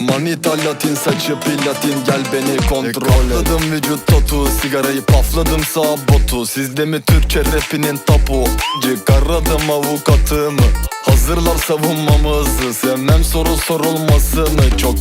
Manita latin saçı platin. Gel beni kontrol et. Katladım vücut tatu sigarayı pafladım sağ botu. Sizde mi Türkçe rapinin tapu? Çıkaradım avukatımı. Hazırlar savunmamızı Sevmem soru sorulmasını. Çok